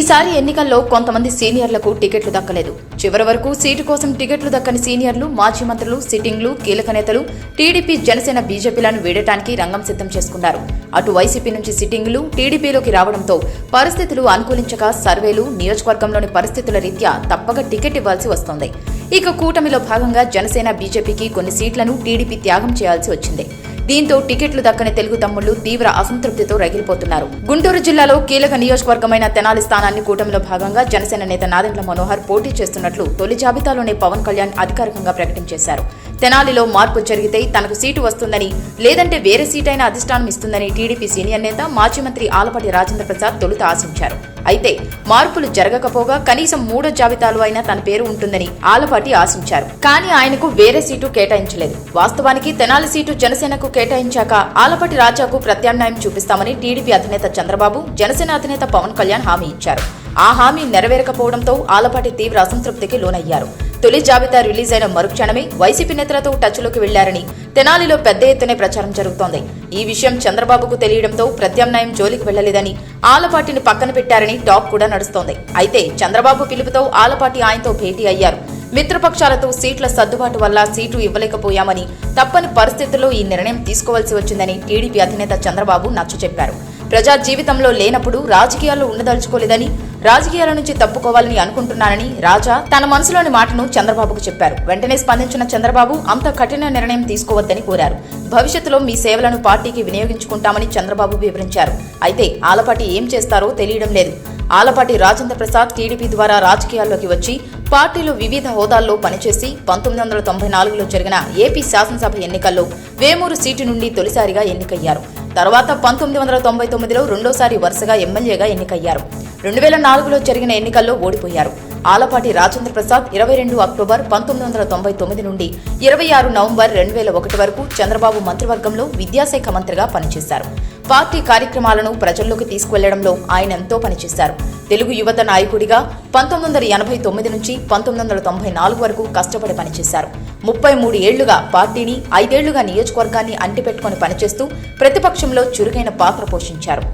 ఈసారి ఎన్నికల్లో కొంతమంది సీనియర్లకు టికెట్లు దక్కలేదు. చివరి వరకు సీటు కోసం టికెట్లు దక్కని సీనియర్లు మాజీ మంత్రులు సిట్టింగ్లు కీలక నేతలు టీడీపీ జనసేన బీజేపీలను వీడటానికి రంగం సిద్ధం చేసుకున్నారు. అటు వైసీపీ నుంచి సిట్టింగ్లు టీడీపీలోకి రావడంతో పరిస్థితులు అనుకూలించక సర్వేలు నియోజకవర్గంలోని పరిస్థితుల రీత్యా తప్పక టికెట్ ఇవ్వాల్సి వస్తోంది. ఇక కూటమిలో భాగంగా జనసేన బీజేపీకి కొన్ని సీట్లను టీడీపీ త్యాగం చేయాల్సి వచ్చింది. దీంతో టికెట్లు దక్కని తెలుగు తమ్ముళ్ళు తీవ్ర అసంతృప్తితో రగిలిపోతున్నారు. గుంటూరు జిల్లాలో కీలక నియోజకవర్గమైన తెనాలి స్థానాన్ని కూటమిలో భాగంగా జనసేన నేత నాదెండ్ల మనోహర్ పోటీ చేస్తున్నట్లు తొలి జాబితాలోనే పవన్ కళ్యాణ్ అధికారికంగా ప్రకటించేశారు. తెనాలిలో మార్పు జరిగితే తనకు సీటు వస్తుందని లేదంటే వేరే సీటైనా అధిష్టానం ఇస్తుందని టీడీపీ సీనియర్ నేత మాజీ మంత్రి ఆలపాటి రాజేంద్ర ప్రసాద్ తొలుత ఆశించారు. అయితే మార్పులు జరగకపోగా కనీసం మూడో జాబితాలో అయినా తన పేరు ఉంటుందని ఆలపాటి ఆశించారు. కానీ ఆయనకు వేరే సీటు కేటాయించలేదు. వాస్తవానికి తెనాలి సీటు జనసేనకు కేటాయించాక ఆలపాటి రాజాకు ప్రత్యామ్నాయం చూపిస్తామని టీడీపీ అధినేత చంద్రబాబు జనసేన అధినేత పవన్ కళ్యాణ్ హామీ ఇచ్చారు. ఆ హామీ నెరవేరకపోవడంతో ఆలపాటి తీవ్ర అసంతృప్తికి లోనయ్యారు. తొలి జాబితా రిలీజ్ అయిన మరుక్షణమే వైసీపీ నేతలతో టచ్లోకి వెళ్ళారని తెనాలిలో పెద్ద ఎత్తునే ప్రచారం జరుగుతోంది. ఈ విషయం చంద్రబాబుకు తెలియడంతో ప్రత్యామ్నాయం జోలికి వెళ్ళలేదని ఆలపాటిని పక్కన పెట్టారని టాక్ కూడా నడుస్తోంది. అయితే చంద్రబాబు పిలుపుతో ఆలపాటి ఆయనతో భేటీ అయ్యారు. మిత్రపక్షాలతో సీట్ల సర్దుబాటు వల్ల సీటు ఇవ్వలేకపోయామని తప్పని పరిస్థితుల్లో ఈ నిర్ణయం తీసుకోవాల్సి వచ్చిందని టీడీపీ అధినేత చంద్రబాబు నచ్చ చెప్పారు ప్రజా జీవితంలో లేనప్పుడు రాజకీయాల్లో ఉండదలుచుకోలేదని రాజకీయాల నుంచి తప్పుకోవాలని అనుకుంటున్నానని రాజా తన మనసులోని మాటను చంద్రబాబుకు చెప్పారు. వెంటనే స్పందించిన చంద్రబాబు అంత కఠిన నిర్ణయం తీసుకోవద్దని కోరారు. భవిష్యత్తులో మీ సేవలను పార్టీకి వినియోగించుకుంటామని చంద్రబాబు వివరించారు. అయితే ఆలపాటి ఏం చేస్తారో తెలియడం లేదు. ఆలపాటి రాజేంద్ర ప్రసాద్ టీడీపీ ద్వారా రాజకీయాల్లోకి వచ్చి పార్టీలో వివిధ హోదాల్లో పనిచేసి పంతొమ్మిది వందల తొంభై నాలుగులో జరిగిన ఏపీ శాసనసభ ఎన్నికల్లో వేమూరు సీటు నుండి తొలిసారిగా ఎన్నికయ్యారు. తర్వాత పంతొమ్మిది వందల తొంభై తొమ్మిదిలో రెండోసారి వరుసగా ఎమ్మెల్యేగా ఎన్నికయ్యారు. రెండు వేల నాలుగులో జరిగిన ఎన్నికల్లో ఓడిపోయారు. ఆలపాటి రాజేంద్ర ప్రసాద్ ఇరవై రెండు అక్టోబర్ పంతొమ్మిది వందల తొంభై తొమ్మిది నుండి ఇరవై ఆరు నవంబర్ రెండు వేల ఒకటి వరకు చంద్రబాబు మంత్రివర్గంలో విద్యాశాఖ మంత్రిగా పనిచేశారు. పార్టీ కార్యక్రమాలను ప్రజల్లోకి తీసుకువెళ్ళడంలో ఆయన ఎంతో పనిచేశారు. తెలుగు యువత నాయకుడిగా పంతొమ్మిది వందల ఎనభై తొమ్మిది నుంచి పంతొమ్మిది వందల తొంభై నాలుగు వరకు కష్టపడి పనిచేశారు. ముప్పై మూడు ఏళ్ళుగా పార్టీని ఐదేళ్ళుగా నియోజకవర్గాన్ని అంటిపెట్టుకుని పనిచేస్తూ ప్రతిపక్షంలో చురుకైన పాత్ర పోషించారు.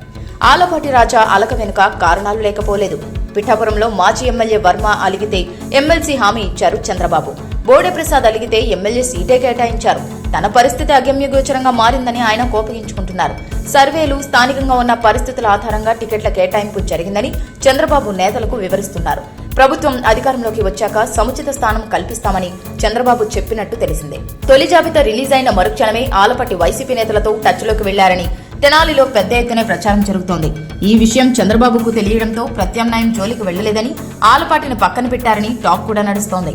ఆలపాటి రాజా అలక వెనుక కారణాలు లేకపోలేదు. పిఠాపురంలో మాజీ ఎమ్మెల్యే వర్మ అలిగితే ఎమ్మెల్సీ హామీ ఇచ్చారు చంద్రబాబు. బోడే ప్రసాద్ అలిగితే ఎమ్మెల్యే సీటే కేటాయించారు. తన పరిస్థితి అగమ్యగోచరంగా మారిందని ఆయన కోపగించుకుంటున్నారు. సర్వేలు స్థానికంగా ఉన్న పరిస్థితుల ఆధారంగా టికెట్ల కేటాయింపు జరిగిందని చంద్రబాబు నేతలకు వివరిస్తున్నారు. ప్రభుత్వం అధికారంలోకి వచ్చాక సముచిత స్థానం కల్పిస్తామని చంద్రబాబు చెప్పినట్టు తెలిసిందే. తొలి జాబితా రిలీజ్ అయిన మరుక్షణమే ఆలపట్టి వైసీపీ నేతలతో టచ్లోకి వెళ్ళారని తెనాలిలో పెద్ద ఎత్తున ప్రచారం జరుగుతోంది. ఈ విషయం చంద్రబాబుకు తెలియడంతో ప్రత్యామ్నాయం జోలికి వెళ్ళలేదని ఆలపాటిని పక్కన పెట్టారని టాక్ కూడా నడుస్తోంది.